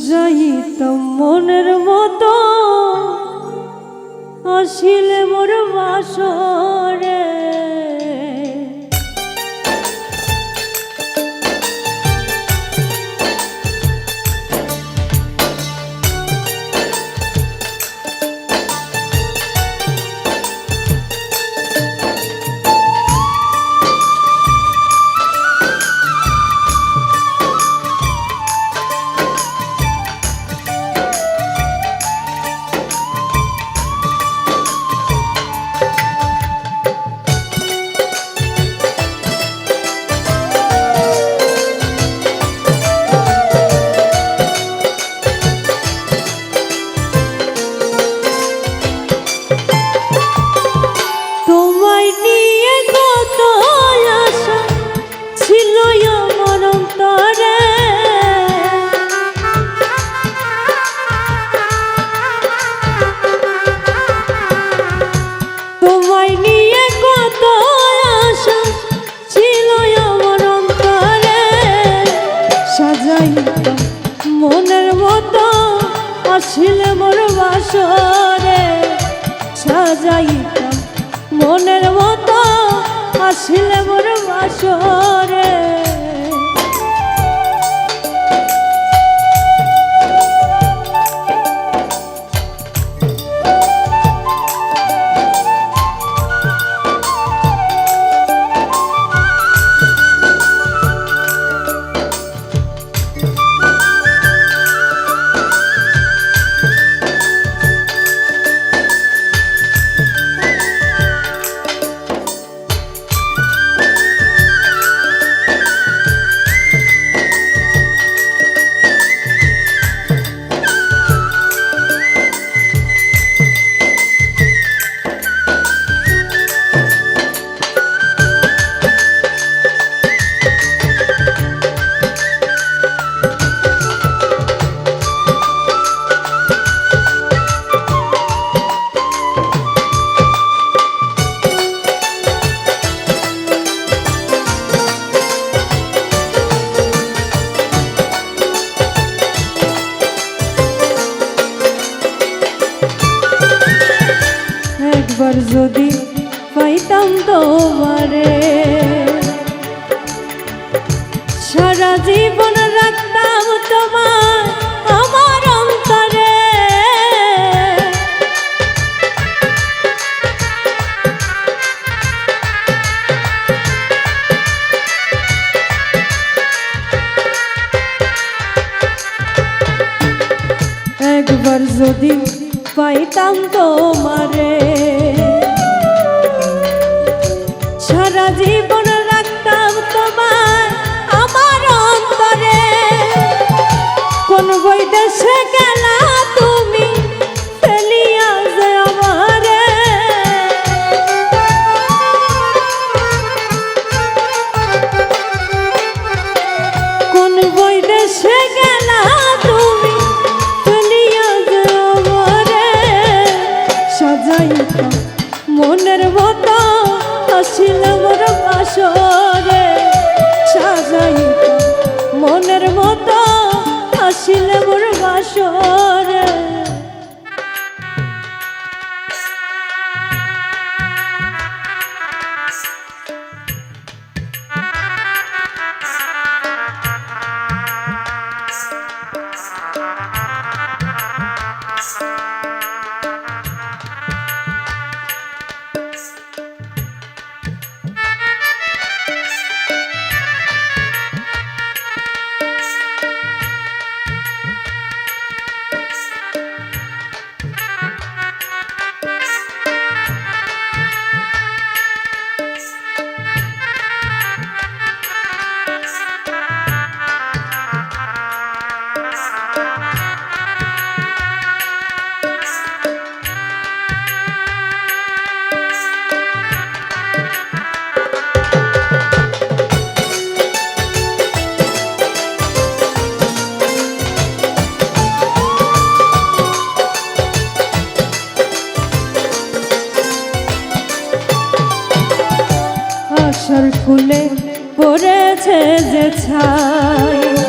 সাজাইতাম মনের মতো আসিলে মোর বাসরে। আসিলে মোর বাসরে সাজাইতাম মনের মতো আসিলে মোর বাসরে। যদি পাইতাম তোমারে। সারা জীবন রাখতাম তোমার আমার অন্তরে। একবার যদি পাইতাম তোমারে। সারা জীবন রাখতাম তোমার আমার অন্তরে। কোন বই দেশে আসিল মোর সাজাই মনের মতো আসিল পড়েছে যে ছাই।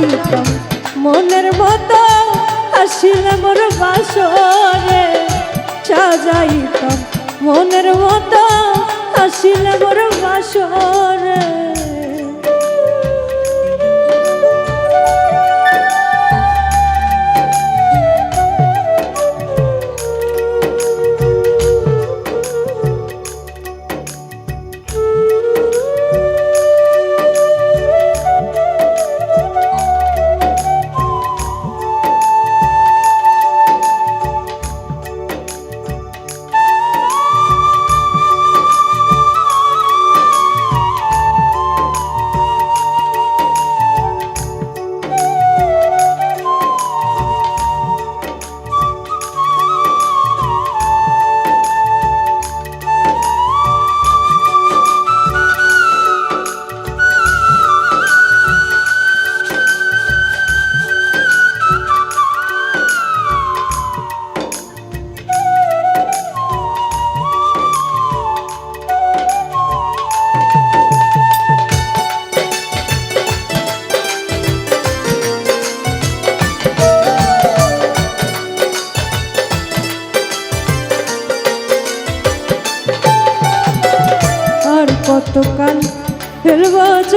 সাজাইতাম মনের মতো আসিলে মোর বাসরে সাজাইতাম মনের মতো আসিলে মোর বাসরে।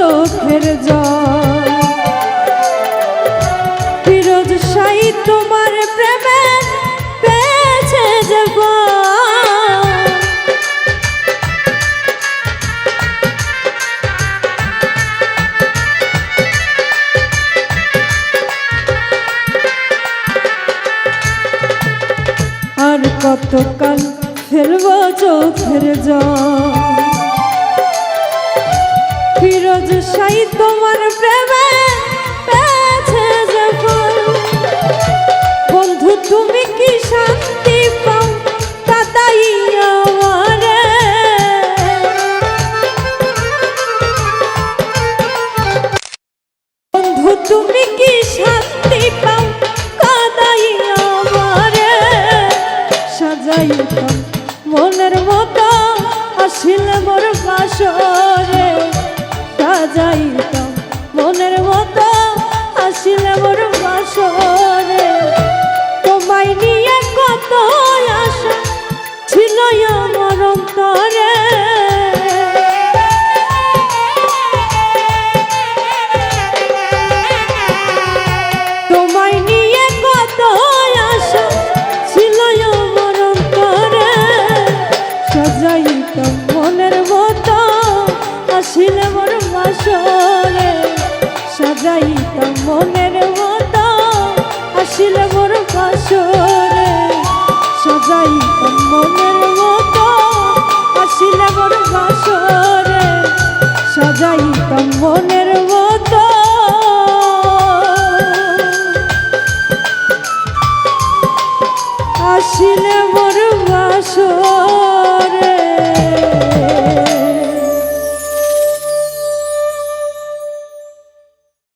চোখের জল ফিরোজ সাই তোমার প্রেমে পেয়েছে যাব আর কতকাল ফেলব চোখের জল ফিরোজ সাই তোমার প্রেমে পেয়েছে যখন। বন্ধু, তুমি কি শান্তি পাও? বন্ধু মনের মতো, আসিল মোর